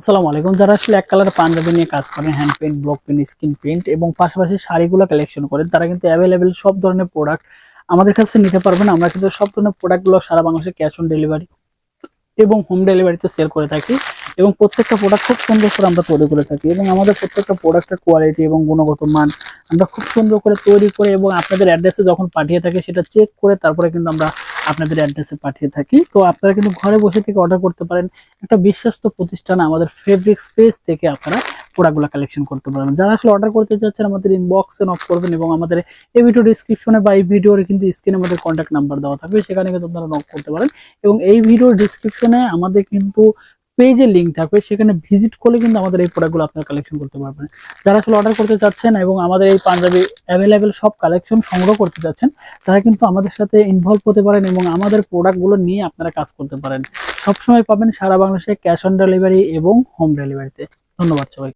আসসালামু আলাইকুম। যারা আসলে এক কালার পাঞ্জাবি নিয়ে কাজ করেন hand paint block paint screen print এবং পাশাপাশি শাড়িগুলো কালেকশন করেন, তারা কিন্তু অ্যাভেলেবেল সব ধরনের প্রোডাক্ট আমাদের কাছে নিতে পারবেন। আমরা কিন্তু সব ধরনের প্রোডাক্টগুলো সারা বাংলাদেশে ক্যাশ অন ডেলিভারি এবং হোম ডেলিভারিতে সেল করে থাকি এবং প্রত্যেকটা প্রোডাক্ট খুব সুন্দর করে আমরা তৈরি করে থাকি এবং আমাদের প্রত্যেকটা প্রোডাক্টের কোয়ালিটি এবং গুণগত মান আমরা খুব সুন্দর করে তৈরি করে এবং আপনাদের অ্যাড্রেসে যখন পাঠিয়ে থাকি সেটা চেক করে তারপরে কিন্তু আমরা আপনাদের অ্যাড্রেসে পাঠিয়ে থাকি। তো আপনারা কিন্তু ঘরে বসে থেকে অর্ডার করতে পারেন। একটা বিশ্বস্ত প্রতিষ্ঠান আমাদের ফেব্রিক স্পেস থেকে আপনারা প্রোডাক্টগুলো কালেকশন করতে পারবেন যারা আসলে অর্ডার করতে চাচ্ছেন, আমাদের ইনবক্সে নক করবেন এবং আমাদের এই ভিডিও ডিসক্রিপশনে বা এই ভিডিওর কিন্তু স্ক্রিনে আমাদের কন্ট্যাক্ট নাম্বার দেওয়া থাকবে। সেখানে কিন্তু আপনারা নক করতে পারেন। এবং এই ভিডিওর ডিসক্রিপশনে আমাদের কিন্তু পেজের লিঙ্ক থাকবে, সেখানে ভিজিট করলে কিন্তু আমাদের এই প্রোডাক্টগুলো আপনারা কালেকশন করতে পারবেন। যারা আসলে অর্ডার করতে চাচ্ছেন এবং আমাদের এই পাঞ্জাবি অ্যাভেলেবেল সব কালেকশন সংগ্রহ করতে চাচ্ছেন, তারা কিন্তু আমাদের সাথে ইনভলভ হতে পারেন এবং আমাদের প্রোডাক্টগুলো নিয়ে আপনারা কাজ করতে পারেন। সবসময় পাবেন সারা বাংলাদেশে ক্যাশ অন ডেলিভারি এবং হোম ডেলিভারিতে ধন্যবাদ সবাই